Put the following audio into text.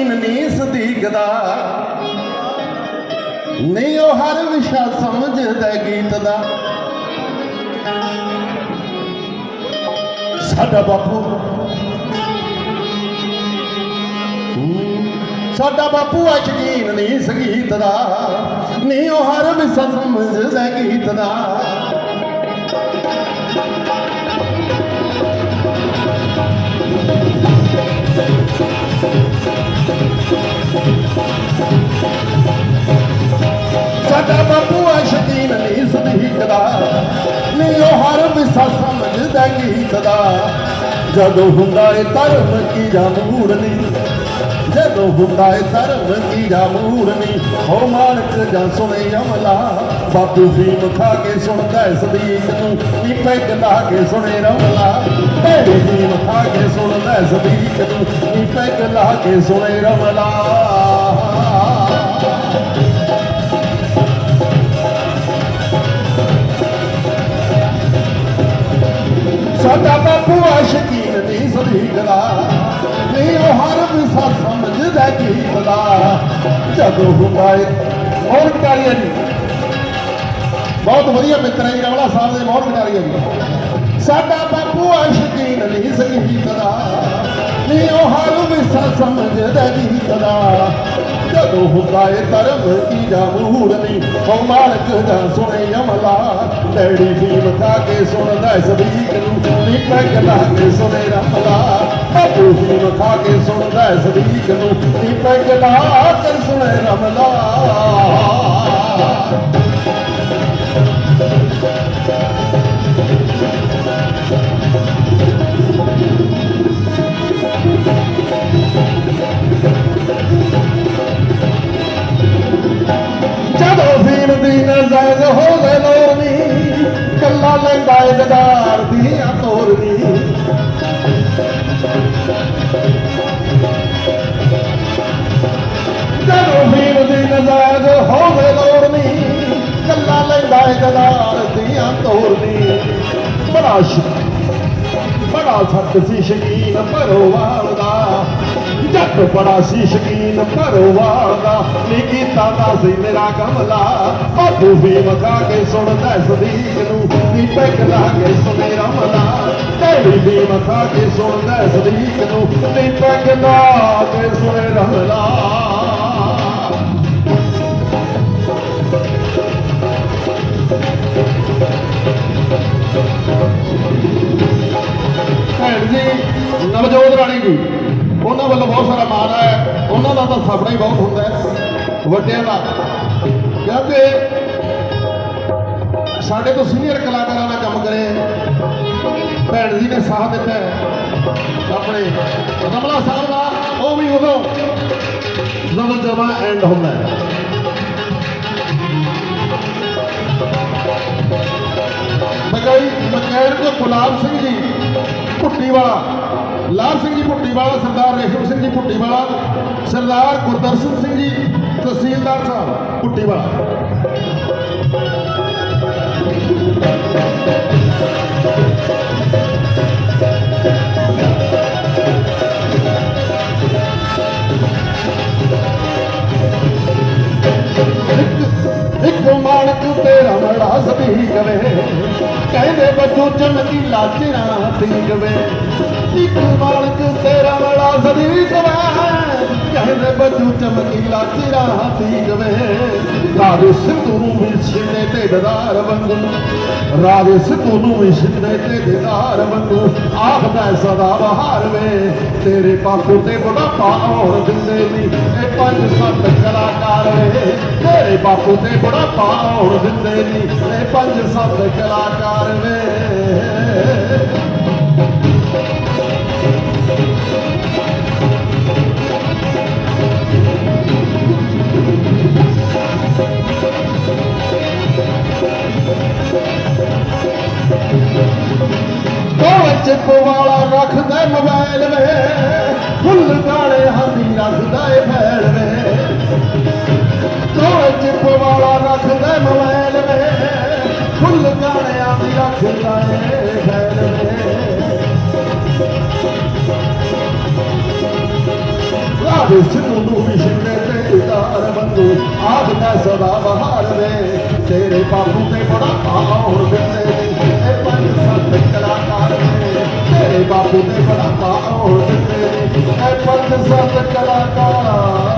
ਸ਼ਕੀਨ ਨਹੀਂ ਸਦੀਕ ਨਹੀਂ ਉਹ ਹਰ ਵਿਸ਼ਾ ਸਮਝਦਾ ਗੀਤ ਦਾ। ਸਾਡਾ ਬਾਪੂ। ਸਾਡਾ ਬਾਪੂ ਆ ਸ਼ਕੀਨ ਨਹੀਂ ਸੰਗੀਤ ਦਾ। ਨਹੀਂ ਉਹ ਹਰ ਵਿਸ਼ਾ ਸਮਝਦਾ ਗੀਤ ਦਾ। ਸਾਡਾ ਬਾਪੂ ਆ ਸ਼ਕੀਨ ਨਹੀਂ ਸਦੀਕਦਾ ਨਹੀਂ ਉਹ ਹਰ ਵਿਸਾ ਸਮਝਦਾ ਗੀਤ ਜਦੋਂ ਹੁੰਦਾ ਏ ਧਰਮ ਕੀ ਜਾਮੂੜਨੀ ਜਦੋਂ ਹੁੰਦਾ ਏ ਧਰਮ ਕੀ ਜਾਮੂੜਨੀ ਹੋ ਮਾਲਕ ਜਾਂ ਸੁਣੇ ਅਮਲਾ, ਬਾਪੂ ਫੀਮ ਖਾ ਕੇ ਸੁਣਦਾ ਏ ਸਦੀਕ ਨੂੰ, ਨੀ ਪੈਗ ਲਾ ਕੇ ਸੁਣੇ ਰਮਲਾ। ਭੈੜੇ ਫੀਮ ਖਾ ਕੇ ਸੁਣਦਾ ਏ ਸਦੀਕ ਨੂੰ, ਨੀ ਪੈਗ ਲਾ ਕੇ ਸੁਣੇ ਰਮਲਾ। ਸਾਡਾ ਬਾਪੂ ਆ ਸ਼ਕੀਨ ਨਹੀਂ ਨਹੀਂ ਉਹ ਹਰ ਵਿਸਾ ਸਮਝਦਾ ਕੀ ਦਾ ਜਦੋਂ ਹੁੰਦਾ ਹੋਰ ਕਟਾਰੀਆ ਜੀ ਬਹੁਤ ਵਧੀਆ ਮਿੱਤਰ ਹੈ ਰਵਲਾ ਸਾਹਿਬ ਦੇ ਬਹੁਤ ਕਟਾਰੀਆ ਜੀ ਸਾਡਾ ਬਾਪੂ ਆ ਸ਼ਕੀਨ ਨਹੀਂ ਸੰਗੀਤ ਦਾ ਨਹੀਂ ਉਹ ਹਰ ਵਿਸਾ ਸਮਝਦਾ ਗੀਤ ਦਾ ਜਦੋਂ ਹੁੰਦਾ ਏ ਧਰਮ ਕੀ ਜਾਮੂੜ ਨਹੀਂ, ਉਹ ਮਾਲਕ ਦਾ ਸੁਣੇ ਅਮਲਾ। ਡੈਡੀ ਫੀਮ ਖਾ ਕੇ ਸੁਣਦਾ ਸਦੀਕ ਨੂੰ ਨੀ ਪੈਗ ਲਾ ਕੇ ਸੁਣੇ ਰਮਲਾ। ਬਾਪੂ ਫੀਮ ਖਾ ਕੇ ਸੁਣਦਾ ਸਦੀਕ ਨੂੰ ਨੀ ਪੈਗ ਕਰ ਕੇ ਸੁਣੇ ਰਮਲਾ। ਜਦੋਂ ਫੀਮ ਦੀ ਨਜ਼ਰ ਹੋਵੇ ਲੋਰਨੀ ਕੱਲਾ ਲੈਂਦਾ ਏ ਗਦਾਰ ਦੀਆਂ ਤੋਰਨੀ ਬੜਾ ਸ਼ੁਕਰ ਬੜਾ ਸੱਤ ਸੀ ਸ਼ਕੀਨ ਭਰੋਵਾਲ ਦਾ। ਜੱਟ ਬੜਾ ਸੀ ਸ਼ਕੀਨ ਭਰੋਵਾਲ ਦਾ। ਕੀਤਾ ਸੀ ਮੇਰਾ ਕਮਲਾ। ਬਾਪੂ ਵੀ ਮਖਾ ਕੇ ਸੁਣਦਾ ਸਦੀਕ ਨੂੰ ਨੀ ਲਾ ਕੇ ਸੁਣੇ ਰਮਲਾ। ਤੇਰੀ ਵੀ ਮਖਾ ਕੇ ਸੁਣਦਾ ਸਦੀਕ ਨੂੰ ਨੀ ਲਾ ਕੇ ਸੁਣੇ ਰਮਲਾ। ਭੈਣ ਜੀ, ਨਵਜੋਤ ਰਾਣੀ ਜੀ, ਉਹਨਾਂ ਵੱਲੋਂ ਬਹੁਤ ਸਾਰਾ ਮਾਣ ਹੈ। ਉਹਨਾਂ ਦਾ ਤਾਂ ਸਾਬੜਾ ਹੀ ਬਹੁਤ ਹੁੰਦਾ ਹੈ। ਵੱਡਿਆਂ ਦਾ। ਕਹਿੰਦੇ ਸਾਡੇ ਤੋਂ ਸੀਨੀਅਰ ਕਲਾਕਾਰਾਂ ਨਾਲ ਕੰਮ ਕਰੇ। ਭੈਣ ਜੀ ਨੇ ਸਾਥ ਦਿੱਤਾ ਆਪਣੇ ਰਮਲਾ ਸਾਹਿਬ ਦਾ, ਉਹ ਵੀ ਉਦੋਂ ਜਦੋਂ ਜਮਾ ਐਂਡ ਹੁੰਦਾ ਹੈ। ਮਗਈ ਮਕੈਨਿਕ ਗੁਲਾਬ ਸਿੰਘ ਜੀ ਭੁੱਟੀ ਵਾਲਾ ਲਾਲ ਸਿੰਘ ਜੀ ਭੁੱਟੀ ਵਾਲਾ ਸਰਦਾਰ ਰੇਸ਼ਮ ਸਿੰਘ ਜੀ ਭੁੱਟੀ ਵਾਲਾ ਸਰਦਾਰ ਗੁਰਦਰਸ਼ਨ ਸਿੰਘ ਜੀ ਤਹਿਸੀਲਦਾਰ ਸਾਹਿਬ ਭੁੱਟੀ ਤੇਰਾ ਕਵੇ। ਕਹਿੰਦੇ ਬੱਜੂ ਚਮਕੀ ਲਾਚਣਾ ਠੀਕ ਵੇ ਇੱਕ ਮਾਣਕ ਤੇਰਾ ਮੜਾ ਸਦੀ ਕਵੇ। ਕਹਿੰਦੇ ਬੱਜੂ ਚਮਕੀ ਲਾਚਣਾ ਠੀਕ ਰਾਜੇ ਸਿੱਧੂ ਨੂੰ ਵੀ ਛਿੰਨੇ ਤੇ ਦਦਾਰ ਵਾਂਗੂ। ਰਾਜੇ ਸਿੱਧੂ ਨੂੰ ਵੀ ਛਿੰਨੇ ਤੇ ਦਦਾਰ ਵਾਂਗੂ। ਆਖਦਾ ਸਦਾ ਬਹਾਰ ਵੇ। ਤੇਰੇ ਬਾਪੂ ਤੇ ਬੁਢਾਪਾ ਔਰ ਦਿੰਦੇ ਨਹੀਂ ਇਹ ਪੰਜ ਸੱਤ ਕਲਾਕਾਰ ਵੇ। ਤੇਰੇ ਬਾਪੂ ਤੇ ਬੁਢਾਪਾ ਔਰ ਦਿੰਦੇ ਨਹੀਂ ਇਹ ਪੰਜ ਸੱਤ ਕਲਾਕਾਰ ਵੇ। ਕੋਲ ਚਿੱਪ ਵਾਲਾ ਰੱਖਦਾ ਮੋਬਾਈਲ ਵੇ। ਫੁੱਲ ਗਾਣੇ ਹਾਂਦੀ ਰੱਖਦਾ ਫੁੱਲ ਗਾਣਿਆਂ ਦੀ ਰੱਖਦਾ ਏ ਫੈਲ ਵੇ ਸਿੱਧੂ ਨੂੰ ਵੀ ਸ਼ਿੰਦੇ ਤੇ ਉਤਾਰ ਬੰਦੂ, ਆਪ ਦਾ ਸਦਾ ਬਹਾਰ ਵੇ। ਤੇਰੇ ਬਾਬੂ ਤੇ ਬੜਾ ਆਉਰ ਦਿੰਦੇ ਇਹ ਪੰਜ ਸੱਤ ਕਲਾਕਾਰ ਨੇ। ਤੇਰੇ ਬਾਬੂ ਤੇ ਬੜਾ ਆਉਰ ਦਿੰਦੇ ਇਹ ਪੰਜ ਸੱਤ ਕਲਾਕਾਰ।